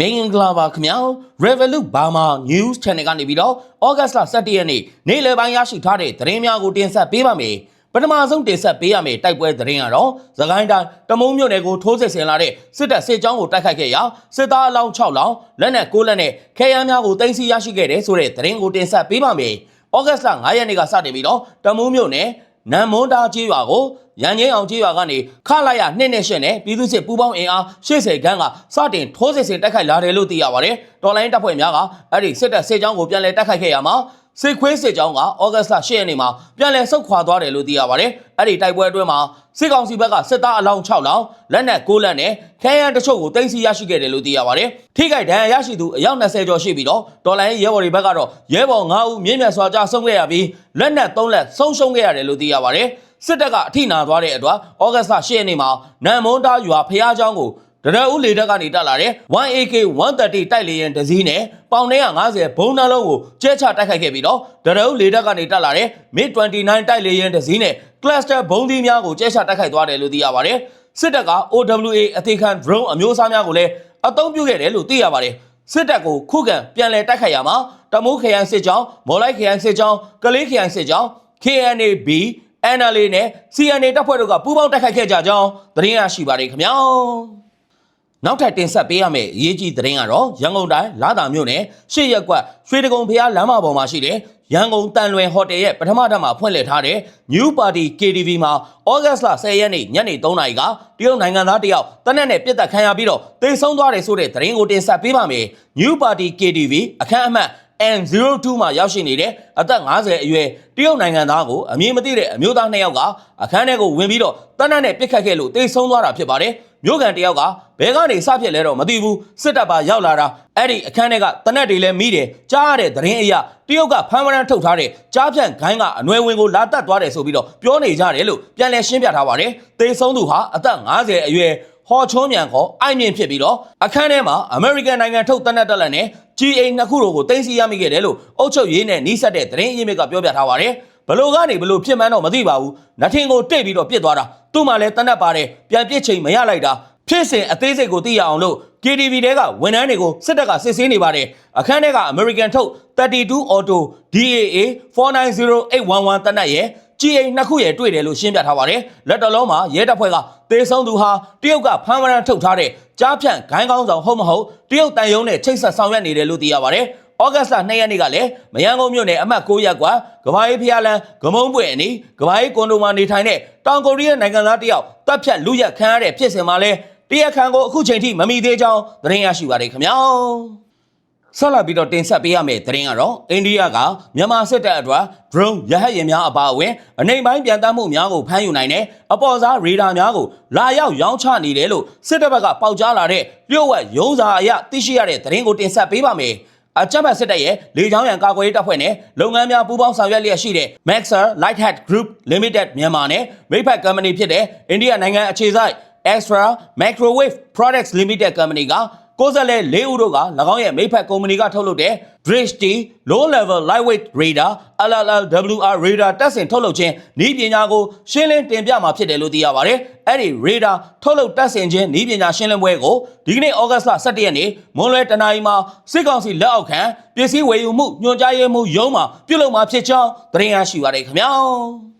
မင်္ဂလာပါခင်ဗျာ Revolut Burma News Channel ကနေပြီးတော့ဩဂတ်စ်လ17ရက်နေ့နေ့လယ်ပိုင်းရရှိထားတဲ့သတင်းများကိုတင်ဆက်ပေးပါမယ်ပထမဆုံးတင်ဆက်ပေးရမယ့်တိုက်ပွဲသတင်းကတော့သခိုင်းတိုင်းတမုံမြို့နယ်ကိုထိုးစစ်ဆင်လာတဲ့စစ်တပ်စစ်ကြောင်းကိုတိုက်ခိုက်ခဲ့ရာစစ်သားအလောင်း6လောင်းလက်နက်6လက်နဲ့ခဲယမ်းများကိုတင်စီရရှိခဲ့တဲ့ဆိုတဲ့သတင်းကိုတင်ဆက်ပေးပါမယ်ဩဂတ်စ်လ9ရက်နေ့ကစတင်ပြီးတော့တမုံမြို့နယ် နမ်မွန်တာကြီးရွာကိုရန်ချင်းအောင်ကြီးရွာကနေခလာရနှစ်နဲ့ရှင်းနဲ့ပြည်သူ့စစ်ပူးပေါင်းအင်အား80ခန်းကစတင်ထိုးစစ်ဆင်တိုက်ခိုက်လာတယ်လို့သိရပါတယ်။တော်လိုင်းတပ်ဖွဲ့များကအဲ့ဒီစစ်တပ်စစ်ကြောင်းကိုပြန်လည်တိုက်ခိုက်ခဲ့ရမှာ စစ်ခွေးစစ်ကြောင်းကဩဂတ်စ်လ10ရက်နေ့မှာပြန်လည်ဆုတ်ခွာသွားတယ်လို့သိရပါတယ်။အဲ့ဒီတိုက်ပွဲအတွင်းမှာစစ်ကောင်စီဘက်ကစစ်သားအလောင်း6လောင်းလက်နက်9လက်နဲ့ခဲယမ်းတချို့ကိုတင်စီရရှိခဲ့တယ်လို့သိရပါတယ်။ထိခိုက်ဒဏ်ရာရရှိသူအယောက်20ကျော်ရှိပြီးတော့ဒေါ်လာရဲဘော်တွေဘက်ကတော့ရဲဘော်9ဦးမြင့်မြတ်စွာကြားဆုံးခဲ့ရပြီးလက်နက်3လက်ဆုံးရှုံးခဲ့ရတယ်လို့သိရပါတယ်။စစ်တပ်ကအထိနာသွားတဲ့အတွက်ဩဂတ်စ်လ10ရက်နေ့မှာနန်မုံတားရွာဖျားချောင်းကို တရဦးလေတက်ကနေတက်လာတဲ့ 1AK 130တိုက်လေရင်တစည်းနဲ့ပေါင်950ဘုံနှလုံးကိုကျဲချတိုက်ခိုက်ခဲ့ပြီးတော့တရဦးလေတက်ကနေတက်လာတဲ့ MiG 29တိုက်လေရင်တစည်းနဲ့ cluster ဘုံသီးများကိုကျဲချတိုက်ခိုက်သွားတယ်လို့သိရပါတယ်စစ်တပ်က OWA အသေးခံ drone အမျိုးအစားများကိုလည်းအသုံးပြုခဲ့တယ်လို့သိရပါတယ်စစ်တပ်ကိုခုခံပြန်လည်တိုက်ခိုက်ရမှာတမိုးခရိုင်စစ်ကြောင်းမော်လိုက်ခရိုင်စစ်ကြောင်းကလေးခရိုင်စစ်ကြောင်း KNAB NLA နဲ့ CNA တပ်ဖွဲ့တို့ကပူးပေါင်းတိုက်ခိုက်ခဲ့ကြကြောင်းသတင်းရရှိပါတယ်ခင်ဗျာ နောက်ထပ်တင်ဆက်ပေးရမယ့်အရေးကြီးသတင်းကတော့ရန်ကုန်တိုင်းလာသာမြို့နယ်ရှေ့ရက်ကွက်ရွှေတကုံဖျားလမ်းမပေါ်မှာရှိတဲ့ရန်ကုန်တန်လွင်ဟိုတယ်ရဲ့ပထမဓာတ်မှာဖွင့်လှစ်ထားတဲ့ New Party KTV မှာဩဂတ်စ်လ10ရက်နေ့ညနေ3နာရီကတရုတ်နိုင်ငံသားတယောက်တနက်နဲ့ပြစ်တက်ခံရပြီးတော့တေဆုံးသွားတယ်ဆိုတဲ့သတင်းကိုတင်ဆက်ပေးပါမယ် New Party KTV အခမ်းအမှတ် N02 မှာရောက်ရှိနေတဲ့အသက်50အရွယ်တရုတ်နိုင်ငံသားကိုအမည်မသိတဲ့အမျိုးသားနှစ်ယောက်ကအခန်းထဲကိုဝင်ပြီးတော့တနက်နဲ့ပြစ်ခတ်ခဲ့လို့တေဆုံးသွားတာဖြစ်ပါတယ်။မြို့ကန်တယောက်ကဘဲကနေစဖြစ်လဲတော့မသိဘူးစစ်တပ်ပါရောက်လာတာအဲ့ဒီအခန်းထဲကတနက်တွေလည်းမိတယ်ကြားရတဲ့သတင်းအရာတရုတ်ကဖမ်းမရန်ထုတ်ထားတဲ့ကြားဖြန့်ခိုင်းကအနွယ်ဝင်ကိုလာတက်သွားတယ်ဆိုပြီးတော့ပြောနေကြတယ်လို့ပြန်လည်ရှင်းပြထားပါတယ်။တေဆုံးသူဟာအသက်50အရွယ် ဟော်ချုံးမြန်ခေါ်အိုက်မြင့်ဖြစ်ပြီးတော့အခန်းထဲမှာ American နိုင်ငံထုတ်တနက်တက်လက်နဲ့ GA နှစ်ခုတို့ကိုတင်စီရမိခဲ့တယ်လို့အုပ်ချုပ်ရေးနဲ့နှီးဆက်တဲ့သတင်းအရင်းမြစ်ကပြောပြထားပါတယ်ဘလို့ကနေဘလို့ဖြစ်မှန်းတော့မသိပါဘူးနထင်ကိုတိတ်ပြီးတော့ပြစ်သွားတာသူ့မှာလည်းတနက်ပါတယ်ပြန်ပြစ်ချိန်မရလိုက်တာဖြစ်စဉ်အသေးစိတ်ကိုသိရအောင်လို့ KTV တဲကဝန်ထမ်းတွေကိုစစ်တပ်ကစစ်ဆေးနေပါတယ်အခန်းထဲက American ထုတ်32 Auto DAA 490811တနက်ရဲ့ GA နှစ်ခုရဲ့တွေ့တယ်လို့ရှင်းပြထားပါတယ်လက်တော်လုံးမှာရဲတပ်ဖွဲ့ကတေဆုံးသူဟာတရုတ်ကဖမ်းမရန်ထုတ်ထားတဲ့ကြားဖြန့်ဂိုင်းကောင်းဆောင်ဟုတ်မဟုတ်တရုတ်တန်ယုံနဲ့ချိတ်ဆက်ဆောင်ရွက်နေတယ်လို့သိရပါတယ်ဩဂတ်စ်လ2ရက်နေ့ကလည်းမယန်းကုန်းမြို့နယ်အမှတ်9ရပ်ကွာကဘာအေးဖျားလန်းဂမုံးပွင့်အနီးကဘာအေးကွန်ဒိုမှာနေထိုင်တဲ့တောင်ကိုရီးယားနိုင်ငံသားတယောက်တပ်ဖြတ်လူရက်ခံရတဲ့ဖြစ်စဉ်မှာလဲတရားခံကိုအခုချိန်ထိမမိသေးကြောင်းသတင်းရရှိပါတယ်ခင်ဗျာ ဆက်လက်ပြီးတော့တင်ဆက်ပေးရမယ့်သတင်းကတော့အိန္ဒိယကမြန်မာစစ်တပ်အတွက် drone ရဟတ်ယာဉ်များအပါအဝင်အနေပိုင်းပြန်တမ်းမှုများကိုဖမ်းယူနိုင်တဲ့အပေါ်စားရေဒါများကိုလာရောက်ရောင်းချနေတယ်လို့စစ်တပ်ဘက်ကပေါက်ကြားလာတဲ့လျှို့ဝှက်ရုံးစာအရသိရှိရတဲ့သတင်းကိုတင်ဆက်ပေးပါမယ်။အကြမ်းဖက်စစ်တပ်ရဲ့လေကြောင်းရန်ကာကွယ်ရေးတပ်ဖွဲ့နဲ့လုပ်ငန်းများပူးပေါင်းဆောင်ရွက်လျက်ရှိတဲ့ Maxer Lighthead Group Limited မြန်မာနဲ့မိဖက်ကုမ္ပဏီဖြစ်တဲ့အိန္ဒိယနိုင်ငံအခြေစိုက် Extra Microwave Products Limited Company က ကိုယ်စားလှယ်၄ဦးတို့က၎င်းရဲ့မိဖက်ကုမ္ပဏီကထုတ်လုပ်တဲ့ Drishti Low Level Lightweight Radar LLLWR Radar တပ်ဆင်ထုတ်လုပ်ခြင်းနည်းပညာကိုရှင်းလင်းတင်ပြမှာဖြစ်တယ်လို့သိရပါတယ်။အဲ့ဒီ Radar ထုတ်လုပ်တပ်ဆင်ခြင်းနည်းပညာရှင်းလင်းပွဲကိုဒီကနေ့ဩဂတ်စ်လ17ရက်နေ့မွန်းလွဲတနာရီမှာစစ်ကောင်စီလက်အောက်ခံပစ္စည်းဝယ်ယူမှုညွှန်ကြားရေးမှူးရုံးမှပြုလုပ်မှာဖြစ်ကြောင်းသတင်းရရှိပါရခင်ဗျာ။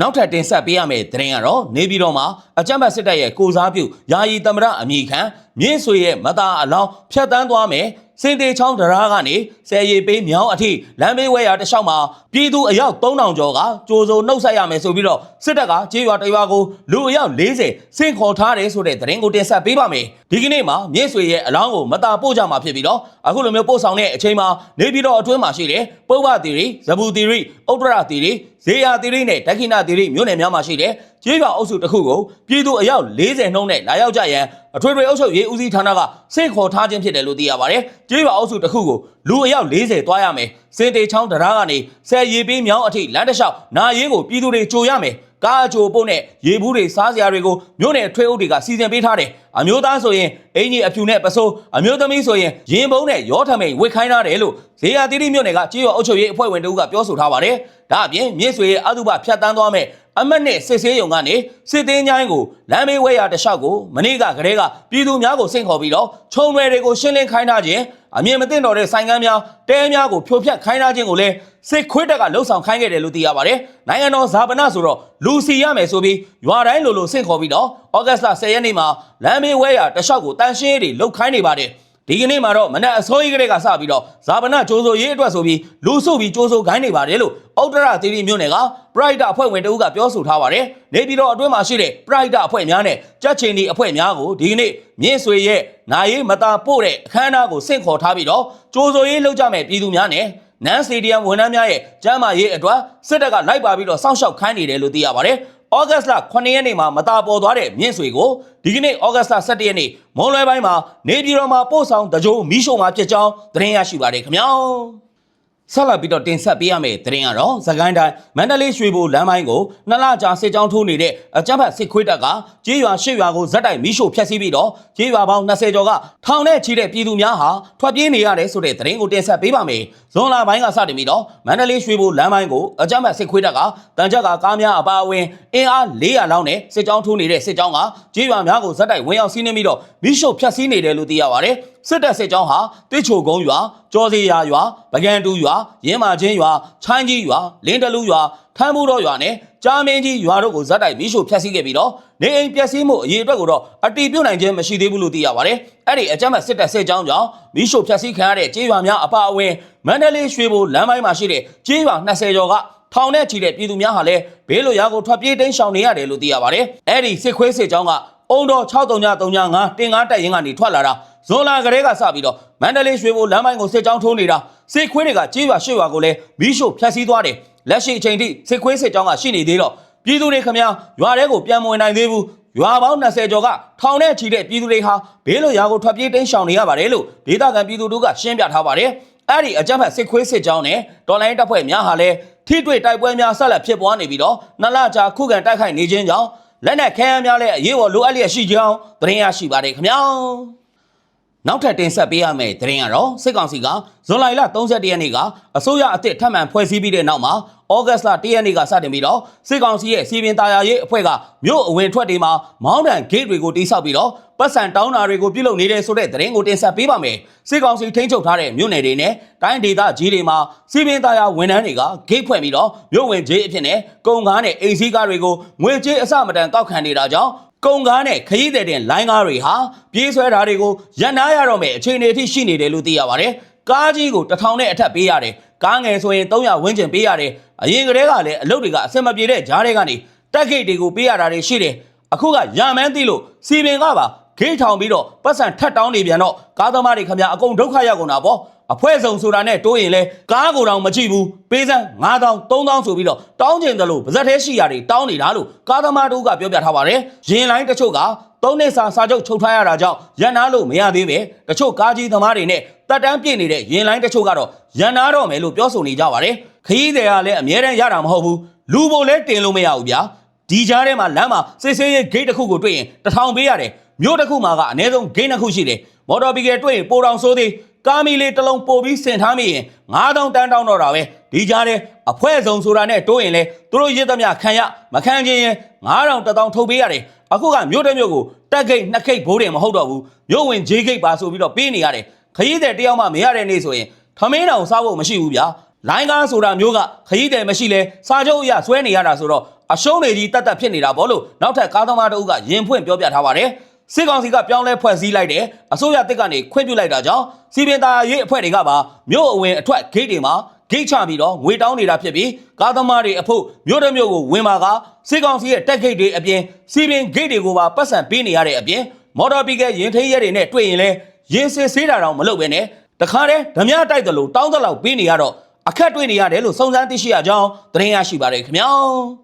နောက်ထပ်တင်ဆက်ပေးရမယ့်သတင်းကတော့နေပြည်တော်မှာအကြမ်းဖက်စစ်တပ်ရဲ့ကိုစားပြုယာယီသမရအမိခံမြင့်ဆွေရဲ့မသားအလောင်းဖြတ်တန်းသွားမယ်စင်တေချောင်းတရားကနေဆယ်ရီပေးမြောင်းအထိလမ်းဘေးဝဲရာတစ်လျှောက်မှာပြည်သူအယောက်3000ကျော်ကကြိုးစုံနှုတ်ဆက်ရမယ်ဆိုပြီးတော့စစ်တပ်ကကြေးရွာတစ်ရွာကိုလူအယောက်40စင့်ခေါ်ထားတယ်ဆိုတဲ့သတင်းကိုတင်ဆက်ပေးပါမယ်ဒီကနေ့မှာမြင့်ဆွေရဲ့အလောင်းကိုမသားပို့ကြမှာဖြစ်ပြီးတော့အခုလိုမျိုးပို့ဆောင်တဲ့အချိန်မှာနေပြည်တော်အတွင်းမှာရှိတဲ့ပုဗ္ဗသီရိဇဘူသီရိဥတ္တရသီရိ ဇေယျသီရိနဲ့ဒက္ခိဏသီရိမြို့နယ်များမှာရှိတဲ့ကြေးရွာအုပ်စုတစ်ခုကိုပြည်သူအယောက်40နှုန်းနဲ့လာရောက်ကြရန်အထွေထွေအုပ်ချုပ်ရေးဦးစီးဌာနကစင့်ခေါ်ထားခြင်းဖြစ်တယ်လို့သိရပါတယ်။ကြေးရွာအုပ်စုတစ်ခုကိုလူအယောက်40သွားရမယ်။စင်တေချောင်းတရားကနေဆယ်ရီပေးမြောင်းအထိလမ်းတစ်လျှောက်နာရေးကိုပြည်သူတွေကြိုရမယ်။ကားအချိုပို့နဲ့ရေဘူးတွေစားစရာတွေကိုမြို့နယ်ထွေးအုပ်တွေကစီစဉ်ပေးထားတယ် အမျိုးသားဆိုရင်အင်ကြီးအဖြူနဲ့ပစိုးအမျိုးသမီးဆိုရင်ရင်ပုံးနဲ့ရောထမိန်ဝစ်ခိုင်းထားတယ်လို့ဇေယျတိတိမြို့နယ်ကကြေးရွာအုပ်ချုပ်ရေးအဖွဲ့ဝင်တို့ကပြောဆိုထားပါတယ်ဒါအပြင်မြင့်ဆွေရဲ့အတုပဖြတ်တန်းသွားမဲ့အမတ်နဲ့စစ်ဆေးရုံကနေစစ်သေးချိုင်းကိုလမ်းမေးဝဲရတလျှောက်ကိုမနေ့ကကလေးကပြည်သူများကိုစိတ်ခေါ်ပြီးတော့ခြုံရွယ်တွေကိုရှင်းလင်းခိုင်းထားခြင်းအမြင်မသိတော့တဲ့ဆိုင်ကမ်းများတဲများကိုဖြိုဖျက်ခိုင်းထားခြင်းကိုလည်းစစ်ခွေးတက်ကလှုပ်ဆောင်ခိုင်းခဲ့တယ်လို့သိရပါတယ်။နိုင်ငံတော်ဇာပနာဆိုတော့လူစီရမယ်ဆိုပြီးရွာတိုင်းလိုလိုဆင့်ခေါ်ပြီးတော့ ဩဂတ်စ်လ10ရက်နေ့မှာလမ်းမေးဝဲရတလျှောက်ကိုတန်ရှင်းရေးတွေလှုပ်ခိုင်းနေပါတယ်။ဒီကနေ့မှာတော့မနက်အစိုးရကလေးကစပြီးတော့ဇာပနာကြိုးစိုးရေးအတွက်ဆိုပြီးလူစုပြီးကြိုးစိုးခိုင်းနေပါတယ်လို့ဩတရသီရိမြို့နယ်ကပရိုက်တာအဖွဲ့ဝင်တဦးကပြောဆိုထားပါတယ်။နေပြည်တော်အတွင်းမှာရှိတဲ့ပရိုက်တာအဖွဲ့များနဲ့ကြက်ချင်ဒီအဖွဲ့များကိုဒီကနေ့မြင့်ဆွေရဲ့နိုင်ရေးမတာပို့တဲ့အခမ်းအနားကိုဆင့်ခေါ်ထားပြီးတော့ကြိုးစိုးရေးလှုပ်ကြမဲ့ပြည်သူများနဲ့နန်းစတေဒီယမ်ဝန်ထမ်းများရဲ့ကျမ်းမာရေးအတွက်စစ်တပ်ကလိုက်ပါပြီးတော့စောင့်ရှောက်ခိုင်းနေတယ်လို့သိရပါတယ်။ ဩဂတ်စ်လ9ရက်နေ့မှာမတာပေါ်သွားတဲ့မြင့်ဆွေကိုဒီကနေ့ဩဂတ်စ်လ17ရက်နေ့မွန်လွဲပိုင်းမှာနေပြည်တော်မှာပို့ဆောင်တကြိုးမီးရှို့မှာဖြစ်ကြောင်းသတင်းရရှိပါတယ်ခင်ဗျာ။ ဆက်လက်ပြီးတော့တင်ဆက်ပေးရမယ့်သတင်းကတော့သကိုင်းတိုင်းမန္တလေးရွှေဘိုလမ်းပိုင်းကိုနှစ်လကြာစစ်ကြောင်းထိုးနေတဲ့အကြမ်းဖက်စစ်ခွေးတပ်ကကြေးရွာရှစ်ရွာကိုဇက်တိုက်မီးရှို့ဖျက်ဆီးပြီးတော့ကြေးရွာပေါင်း20ကျော်ကထောင်နဲ့ချီတဲ့ပြည်သူများဟာထွက်ပြေးနေရတယ်ဆိုတဲ့သတင်းကိုတင်ဆက်ပေးပါမယ်။ဇွန်လပိုင်းကစတင်ပြီးတော့မန္တလေးရွှေဘိုလမ်းပိုင်းကိုအကြမ်းဖက်စစ်ခွေးတပ်ကတန်ကြပ်ကကားများအပါအဝင်အင်အား400လောက်နဲ့စစ်ကြောင်းထိုးနေတဲ့စစ်ကြောင်းကကြေးရွာများကိုဇက်တိုက်ဝင်ရောက်စီးနှင်းပြီးတော့မီးရှို့ဖျက်ဆီးနေတယ်လို့သိရပါတယ်။ စစ်တပ်စစ်ကြောင်းဟာတိချိုကုန်းရွာကြောစီယာရွာပကံတူရွာရင်းမာချင်းရွာချိုင်းကြီးရွာလင်းတလူရွာထမ်းမှုတော်ရွာနဲ့ကြားမင်းကြီးရွာတို့ကိုဇက်တိုက်မီးရှို့ဖျက်ဆီးခဲ့ပြီးတော့နေအိမ်ပျက်စီးမှုအရေးအတွက်ကိုတော့အတီးပြုတ်နိုင်ခြင်းမရှိသေးဘူးလို့သိရပါတယ်။အဲ့ဒီအကြမ်းဖက်စစ်တပ်စစ်ကြောင်းကြောင့်မီးရှို့ဖျက်ဆီးခံရတဲ့ကြေးရွာများအပါအဝင်မန္တလေးရွှေဘိုလမ်းပိုင်းမှာရှိတဲ့ကြေးရွာ20ကျော်ကထောင်နဲ့ချီတဲ့ပြည်သူများဟာလည်းဘေးလွတ်ရာကိုထွက်ပြေးတိမ်းရှောင်နေရတယ်လို့သိရပါတယ်။အဲ့ဒီစစ်ခွေးစစ်ကြောင်းကအုံတော်6335တင်ကားတက်ရင်ကနေထွက်လာတာ ဇွန်လာကလေးကစပြီးတော့မန္တလေးရွှေဘိုလမ်းပိုင်းကိုစစ်ကြောင်းထိုးနေတာစစ်ခွေးတွေကကြေးရွာရှစ်ရွာကိုလည်းမီးရှို့ဖျက်ဆီးသွားတယ်လက်ရှိအချိန်ထိစစ်ခွေးစစ်ကြောင်းကရှိနေသေးတော့ပြည်သူတွေခမများရွာထဲကိုပြန်မဝင်နိုင်သေးဘူးရွာပေါင်း20ကျော်ကထောင်နဲ့ချီတဲ့ပြည်သူတွေဟာဘေးလွတ်ရာကိုထွက်ပြေးတိမ်းရှောင်နေရပါတယ်လို့ဒေသခံပြည်သူတို့ကရှင်းပြထားပါတယ်အဲ့ဒီအကြမ်းဖက်စစ်ခွေးစစ်ကြောင်းနဲ့တော်လိုင်းတပ်ဖွဲ့များဟာလည်းထိတွေ့တိုက်ပွဲများဆက်လက်ဖြစ်ပွားနေပြီးတော့နလကြာခုခံတိုက်ခိုက်နေခြင်းကြောင့်လက်နက်ခဲယမ်းများလည်းအရေးပေါ်လိုအပ်လျက်ရှိကြောင်းသတင်းရရှိပါတယ်ခင်ဗျာ နောက်ထပ်တင်ဆက်ပေးရမယ့်သတင်းကတော့စစ်ကောင်စီကဇွန်လ31ရက်နေ့ကအစိုးရအသစ်ထပ်မံဖွဲ့စည်းပြီးတဲ့နောက်မှာဩဂတ်စ်လ1ရက်နေ့ကစတင်ပြီးတော့စစ်ကောင်စီရဲ့စီပင်တာယာရေးအဖွဲ့ကမြို့အဝင်ထွက်တွေမှာမောင်းတန်ဂိတ်တွေကိုတိစောက်ပြီးတော့ပတ်စံတောင်းတာတွေကိုပြုလုပ်နေတဲ့ဆိုတဲ့သတင်းကိုတင်ဆက်ပေးပါမယ်စစ်ကောင်စီထိန်းချုပ်ထားတဲ့မြို့နယ်တွေနဲ့တိုင်းဒေသကြီးတွေမှာစီပင်တာယာဝန်ထမ်းတွေကဂိတ်ဖွင့်ပြီးတော့မြို့ဝင်ကြီးအဖြစ်နဲ့ကုန်ကားနဲ့အိမ်စီးကားတွေကိုငွေကြေးအစမတန်ကောက်ခံနေတာကြောင့် ကုန်ကားနဲ့ခရီးသည်တင်လိုင်းကားတွေဟာပြေးဆွဲတာတွေကိုရန်နာရတော့မယ်အခြေအနေအထိရှိနေတယ်လို့သိရပါတယ်။ကားကြီးကိုတစ်ထောင်နဲ့အထက်ပေးရတယ်။ကားငယ်ဆိုရင်300ဝန်းကျင်ပေးရတယ်။အရင်ကတည်းကလည်းအလုပ်တွေကအဆင်မပြေတဲ့ဂျားတွေကနေတက်ဂိတ်တွေကိုပေးရတာတွေရှိတယ်။အခုကရမန်းသိလို့စီပင်ကပါဂိတ်ထောင်ပြီးတော့ပတ်စံထက်တောင်းနေပြန်တော့ကားသမားတွေခမအကုန်ဒုက္ခရောက်ကုန်တာပေါ့။ အဖွဲဆောင်ဆိုတာနဲ့တိုးရင်လဲကားကိုယ်တောင်မကြည့်ဘူးပေးစမ်း9000 3000ဆိုပြီးတော့တောင်းကျင်တယ်လို့ဗဇက်သေးရှိရာတွေတောင်းနေတာလို့ကားသမားတို့ကပြောပြထားပါတယ်ရင်လိုင်းတချို့ကသုံးနှစ်စာစာချုပ်ချုပ်ထားရတာကြောင့်ရန်နာလို့မရသေးပဲတချို့ကားကြီးသမားတွေနဲ့တက်တန်းပြည့်နေတဲ့ရင်လိုင်းတချို့ကတော့ရန်နာတော့မယ်လို့ပြောဆိုနေကြပါတယ်ခရီးသည်ကလည်းအမြဲတမ်းရတာမဟုတ်ဘူးလူပုံလည်းတင်လို့မရဘူးဗျာဒီကြားထဲမှာလမ်းမှာစစ်ဆေးရေးဂိတ်တစ်ခုကိုတွေ့ရင်တထောင်ပေးရတယ်မြို့တစ်ခုမှာကအနည်းဆုံးဂိတ်နှစ်ခုရှိတယ်မော်တော်ဘီကယ်တွေ့ရင်ပိုတောင်ဆိုးသေး ကာမီလေးတစ်လုံးပို့ပြီးဆင်ထားမိရင်9000တန်းတောင်းတော့တာပဲဒီကြားထဲအဖွဲဆုံးဆိုတာနဲ့တိုးရင်လဲသူတို့ရစ်သမျှခံရမခံချင်းရင်9000တထောင်ထုတ်ပေးရတယ်အခုကမြို့တစ်မြို့ကိုတက်ဂိတ်နှစ်ခိတ်ဘိုးတယ်မဟုတ်တော့ဘူးမြို့ဝင်ဂျေးဂိတ်ပါဆိုပြီးတော့ပေးနေရတယ်ခရီးတဲ့တယောက်မှမရတဲ့နေ့ဆိုရင်ထမင်းတောင်စားဖို့မရှိဘူးဗျာလိုင်းကားဆိုတာမျိုးကခရီးတယ်မရှိလဲစာချုပ်အရဆွဲနေရတာဆိုတော့အရှုံးတွေကြီးတတ်တတ်ဖြစ်နေတာဗောလို့နောက်ထပ်ကားသမားတို့ကရင်ဖွင့်ပြောပြထားပါတယ် စစ်ကောင်စီကပြောင်းလဲဖွဲ့စည်းလိုက်တယ်အစိုးရတစ်ကနေခွင့်ပြုလိုက်တာကြောင့်စီပင်သားရေးအဖွဲ့တွေကပါမြို့အဝင်အထွက်ဂိတ်တွေမှာဂိတ်ချပြီးတော့ငွေတောင်းနေတာဖြစ်ပြီးကားသမားတွေအဖို့မြို့တစ်မြို့ကိုဝင်มาကစစ်ကောင်စီရဲ့တက်ဂိတ်တွေအပြင်စီပင်ဂိတ်တွေကိုပါပတ်စံပေးနေရတဲ့အပြင်မော်တော်ဘီကရင်ထိရဲတွေနဲ့တွေ့ရင်လဲရင်စစ်ဆေးတာတော့မလုပ်ပဲနဲ့တခါတည်းဓမြတိုက်တယ်လို့တောင်းတလောက်ပေးနေရတော့အခက်တွေ့နေရတယ်လို့စုံစမ်းသိရှိရကြောင်းသတင်းရရှိပါတယ်ခင်ဗျာ